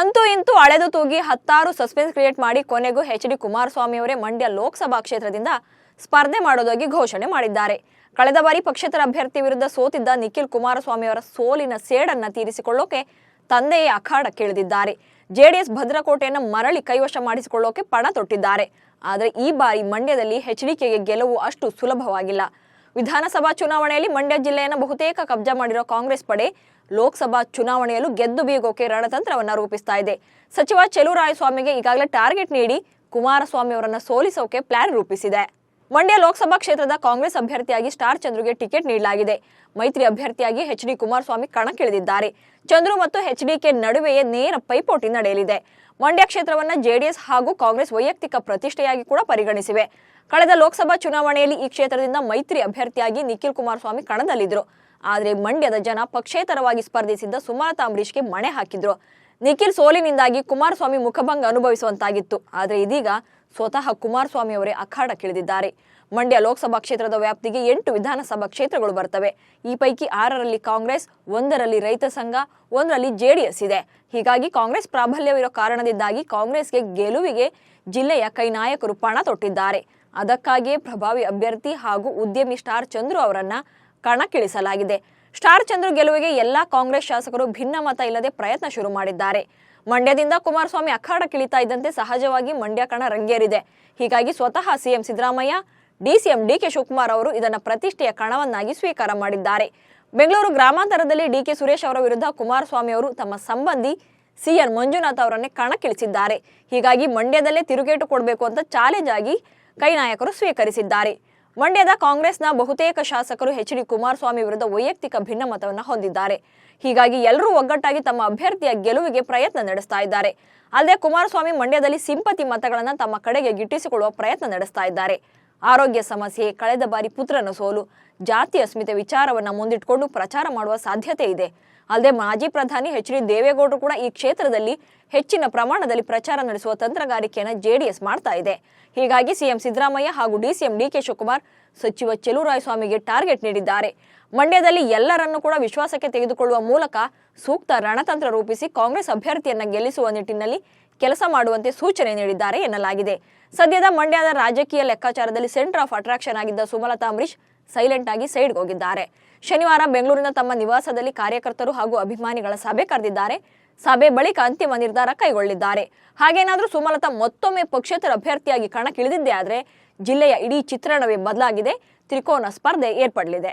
ಅಂತೂ ಇಂತೂ ಅಳೆದು ತೂಗಿ ಹತ್ತಾರು ಸಸ್ಪೆನ್ಸ್ ಕ್ರಿಯೇಟ್ ಮಾಡಿ ಕೊನೆಗೂ ಎಚ್ ಡಿ ಕುಮಾರಸ್ವಾಮಿ ಅವರೇ ಮಂಡ್ಯ ಲೋಕಸಭಾ ಕ್ಷೇತ್ರದಿಂದ ಸ್ಪರ್ಧೆ ಮಾಡೋದಾಗಿ ಘೋಷಣೆ ಮಾಡಿದ್ದಾರೆ. ಕಳೆದ ಬಾರಿ ಪಕ್ಷೇತರ ಅಭ್ಯರ್ಥಿ ವಿರುದ್ಧ ಸೋತಿದ್ದ ನಿಖಿಲ್ ಕುಮಾರಸ್ವಾಮಿ ಅವರ ಸೋಲಿನ ಸೇಡನ್ನ ತೀರಿಸಿಕೊಳ್ಳೋಕೆ ತಂದೆಯೇ ಅಖಾಡಕ್ಕಿಳಿದಿದ್ದಾರೆ ಜೆಡಿಎಸ್ ಭದ್ರಕೋಟೆಯನ್ನು ಮರಳಿ ಕೈವಶ ಮಾಡಿಸಿಕೊಳ್ಳೋಕೆ ಪಣ ತೊಟ್ಟಿದ್ದಾರೆ. ಆದರೆ ಈ ಬಾರಿ ಮಂಡ್ಯದಲ್ಲಿ ಹೆಚ್ಡಿಕೆಗೆ ಗೆಲುವು ಅಷ್ಟು ಸುಲಭವಾಗಿಲ್ಲ. ವಿಧಾನಸಭಾ ಚುನಾವಣೆಯಲ್ಲಿ ಮಂಡ್ಯ ಜಿಲ್ಲೆಯನ್ನು ಬಹುತೇಕ ಕಬ್ಜಾ ಮಾಡಿರುವ ಕಾಂಗ್ರೆಸ್ ಪಡೆ ಲೋಕಸಭಾ ಚುನಾವಣೆಯಲ್ಲೂ ಗೆದ್ದು ಬೀಗೋಕೆ ರಣತಂತ್ರವನ್ನು ರೂಪಿಸ್ತಾ ಇದೆ. ಸಚಿವ ಚೆಲುವರಾಯಸ್ವಾಮಿಗೆ ಈಗಾಗಲೇ ಟಾರ್ಗೆಟ್ ನೀಡಿ ಕುಮಾರಸ್ವಾಮಿ ಅವರನ್ನು ಸೋಲಿಸೋಕೆ ಪ್ಲಾನ್ ರೂಪಿಸಿದೆ. ಮಂಡ್ಯ ಲೋಕಸಭಾ ಕ್ಷೇತ್ರದ ಕಾಂಗ್ರೆಸ್ ಅಭ್ಯರ್ಥಿಯಾಗಿ ಸ್ಟಾರ್ ಚಂದ್ರುಗೆ ಟಿಕೆಟ್ ನೀಡಲಾಗಿದೆ. ಮೈತ್ರಿ ಅಭ್ಯರ್ಥಿಯಾಗಿ ಎಚ್ ಡಿ ಕುಮಾರಸ್ವಾಮಿ ಕಣಕ್ಕಿಳಿದಿದ್ದಾರೆ. ಚಂದ್ರು ಮತ್ತು ಎಚ್ ಡಿಕೆ ನಡುವೆಯೇ ನೇರ ಪೈಪೋಟಿ ನಡೆಯಲಿದೆ. ಮಂಡ್ಯ ಕ್ಷೇತ್ರವನ್ನ ಜೆಡಿಎಸ್ ಹಾಗೂ ಕಾಂಗ್ರೆಸ್ ವೈಯಕ್ತಿಕ ಪ್ರತಿಷ್ಠೆಯಾಗಿ ಕೂಡ ಪರಿಗಣಿಸಿವೆ. ಕಳೆದ ಲೋಕಸಭಾ ಚುನಾವಣೆಯಲ್ಲಿ ಈ ಕ್ಷೇತ್ರದಿಂದ ಮೈತ್ರಿ ಅಭ್ಯರ್ಥಿಯಾಗಿ ನಿಖಿಲ್ ಕುಮಾರಸ್ವಾಮಿ ಕಣದಲ್ಲಿದ್ದರು. ಆದರೆ ಮಂಡ್ಯದ ಜನ ಪಕ್ಷೇತರವಾಗಿ ಸ್ಪರ್ಧಿಸಿದ್ದ ಸುಮಲತಾ ಅಂಬರೀಷ್ಗೆ ಮಣೆ ಹಾಕಿದ್ರು. ನಿಖಿಲ್ ಸೋಲಿನಿಂದಾಗಿ ಕುಮಾರಸ್ವಾಮಿ ಮುಖಭಂಗ ಅನುಭವಿಸುವಂತಾಗಿತ್ತು. ಆದರೆ ಇದೀಗ ಸ್ವತಃ ಕುಮಾರಸ್ವಾಮಿ ಅವರೇ ಅಖಾಡಕ್ಕಿಳಿದಿದ್ದಾರೆ ಮಂಡ್ಯ ಲೋಕಸಭಾ ಕ್ಷೇತ್ರದ ವ್ಯಾಪ್ತಿಗೆ ಎಂಟು ವಿಧಾನಸಭಾ ಕ್ಷೇತ್ರಗಳು ಬರ್ತವೆ. ಈ ಪೈಕಿ ಆರರಲ್ಲಿ ಕಾಂಗ್ರೆಸ್, ಒಂದರಲ್ಲಿ ರೈತ ಸಂಘ, ಒಂದರಲ್ಲಿ ಜೆಡಿಎಸ್ ಇದೆ. ಹೀಗಾಗಿ ಕಾಂಗ್ರೆಸ್ ಪ್ರಾಬಲ್ಯವಿರೋ ಕಾರಣದಿಂದಾಗಿ ಕಾಂಗ್ರೆಸ್ಗೆ ಗೆಲುವಿಗೆ ಜಿಲ್ಲೆಯ ಕೈ ನಾಯಕರು ಪಣ ತೊಟ್ಟಿದ್ದಾರೆ. ಅದಕ್ಕಾಗಿಯೇ ಪ್ರಭಾವಿ ಅಭ್ಯರ್ಥಿ ಹಾಗೂ ಉದ್ಯಮಿ ಸ್ಟಾರ್ ಚಂದ್ರು ಅವರನ್ನ ಕಣಕ್ಕಿಳಿಸಲಾಗಿದೆ. ಸ್ಟಾರ್ ಚಂದ್ರು ಗೆಲುವಿಗೆ ಎಲ್ಲಾ ಕಾಂಗ್ರೆಸ್ ಶಾಸಕರು ಭಿನ್ನ ಮತ ಇಲ್ಲದೆ ಪ್ರಯತ್ನ ಶುರು ಮಾಡಿದ್ದಾರೆ. ಮಂಡ್ಯದಿಂದ ಕುಮಾರಸ್ವಾಮಿ ಅಖಾಡಕ್ಕಿಳಿತಾ ಇದ್ದಂತೆ ಸಹಜವಾಗಿ ಮಂಡ್ಯ ಕಣ ರಂಗೇರಿದೆ. ಹೀಗಾಗಿ ಸ್ವತಃ CM Siddaramaiah DCM DK Shivakumar ಅವರು ಇದನ್ನ ಪ್ರತಿಷ್ಠೆಯ ಕಣವನ್ನಾಗಿ ಸ್ವೀಕಾರ ಮಾಡಿದ್ದಾರೆ. ಬೆಂಗಳೂರು ಗ್ರಾಮಾಂತರದಲ್ಲಿ ಡಿಕೆ ಸುರೇಶ್ ಅವರ ವಿರುದ್ಧ ಕುಮಾರಸ್ವಾಮಿ ಅವರು ತಮ್ಮ ಸಂಬಂಧಿ ಸಿಎನ್ ಮಂಜುನಾಥ್ ಅವರನ್ನೇ ಕಣಕ್ಕಿಳಿಸಿದ್ದಾರೆ. ಹೀಗಾಗಿ ಮಂಡ್ಯದಲ್ಲೇ ತಿರುಗೇಟು ಕೊಡಬೇಕು ಅಂತ ಚಾಲೆಂಜ್ ಆಗಿ ಕೈ ನಾಯಕರು ಸ್ವೀಕರಿಸಿದ್ದಾರೆ. ಮಂಡ್ಯದ ಕಾಂಗ್ರೆಸ್ನ ಬಹುತೇಕ ಶಾಸಕರು ಎಚ್ ಡಿ ಕುಮಾರಸ್ವಾಮಿ ವಿರುದ್ಧ ವೈಯಕ್ತಿಕ ಭಿನ್ನಮತವನ್ನು ಹೊಂದಿದ್ದಾರೆ. ಹೀಗಾಗಿ ಎಲ್ಲರೂ ಒಗ್ಗಟ್ಟಾಗಿ ತಮ್ಮ ಅಭ್ಯರ್ಥಿಯ ಗೆಲುವಿಗೆ ಪ್ರಯತ್ನ ನಡೆಸ್ತಾ ಇದ್ದಾರೆ. ಅಲ್ಲದೆ ಕುಮಾರಸ್ವಾಮಿ ಮಂಡ್ಯದಲ್ಲಿ ಸಿಂಪತಿ ಮತಗಳನ್ನು ತಮ್ಮ ಕಡೆಗೆ ಗಿಟ್ಟಿಸಿಕೊಳ್ಳುವ ಪ್ರಯತ್ನ ನಡೆಸ್ತಾ ಇದ್ದಾರೆ. ಆರೋಗ್ಯ ಸಮಸ್ಯೆ, ಕಳೆದ ಬಾರಿ ಪುತ್ರನ ಸೋಲು ಜಾತಿ ಅಸ್ಮಿತೆ ವಿಚಾರವನ್ನು ಮುಂದಿಟ್ಟುಕೊಂಡು ಪ್ರಚಾರ ಮಾಡುವ ಸಾಧ್ಯತೆ ಇದೆ. ಅಲ್ಲದೆ ಮಾಜಿ ಪ್ರಧಾನಿ ಎಚ್ ಡಿ ದೇವೇಗೌಡರು ಕೂಡ ಈ ಕ್ಷೇತ್ರದಲ್ಲಿ ಹೆಚ್ಚಿನ ಪ್ರಮಾಣದಲ್ಲಿ ಪ್ರಚಾರ ನಡೆಸುವ ತಂತ್ರಗಾರಿಕೆಯನ್ನು ಜೆಡಿಎಸ್ ಮಾಡ್ತಾ ಇದೆ. ಹೀಗಾಗಿ ಸಿಎಂ ಸಿದ್ದರಾಮಯ್ಯ ಹಾಗೂ ಡಿಸಿಎಂ ಡಿಕೆ ಶಿವಕುಮಾರ್ ಸಚಿವ ಚೆಲುವರಾಯಸ್ವಾಮಿಗೆ ಟಾರ್ಗೆಟ್ ನೀಡಿದ್ದಾರೆ. ಮಂಡ್ಯದಲ್ಲಿ ಎಲ್ಲರನ್ನೂ ಕೂಡ ವಿಶ್ವಾಸಕ್ಕೆ ತೆಗೆದುಕೊಳ್ಳುವ ಮೂಲಕ ಸೂಕ್ತ ರಣತಂತ್ರ ರೂಪಿಸಿ ಕಾಂಗ್ರೆಸ್ ಅಭ್ಯರ್ಥಿಯನ್ನು ಗೆಲ್ಲಿಸುವ ನಿಟ್ಟಿನಲ್ಲಿ ಕೆಲಸ ಮಾಡುವಂತೆ ಸೂಚನೆ ನೀಡಿದ್ದಾರೆ ಎನ್ನಲಾಗಿದೆ. ಸದ್ಯದ ಮಂಡ್ಯದ ರಾಜಕೀಯ ಲೆಕ್ಕಾಚಾರದಲ್ಲಿ ಸೆಂಟರ್ ಆಫ್ ಅಟ್ರಾಕ್ಷನ್ ಆಗಿದ್ದ ಸುಮಲತಾ ಅಂಬರೀಶ್ ಸೈಲೆಂಟ್ ಆಗಿ ಸೈಡ್ಗೆ ಹೋಗಿದ್ದಾರೆ. ಶನಿವಾರ ಬೆಂಗಳೂರಿನ ತಮ್ಮ ನಿವಾಸದಲ್ಲಿ ಕಾರ್ಯಕರ್ತರು ಹಾಗೂ ಅಭಿಮಾನಿಗಳ ಸಭೆ ಕರೆದಿದ್ದಾರೆ. ಸಭೆ ಬಳಿಕ ಅಂತಿಮ ನಿರ್ಧಾರ ಕೈಗೊಳ್ಳಿದ್ದಾರೆ. ಹಾಗೇನಾದರೂ ಸುಮಲತಾ ಮತ್ತೊಮ್ಮೆ ಪಕ್ಷೇತರ ಅಭ್ಯರ್ಥಿಯಾಗಿ ಕಣಕ್ಕಿಳಿದಿದ್ದೇ ಆದರೆ ಜಿಲ್ಲೆಯ ಇಡೀ ಚಿತ್ರಣವೇ ಬದಲಾಗಿದೆ. ತ್ರಿಕೋನ ಸ್ಪರ್ಧೆ ಏರ್ಪಡಲಿದೆ.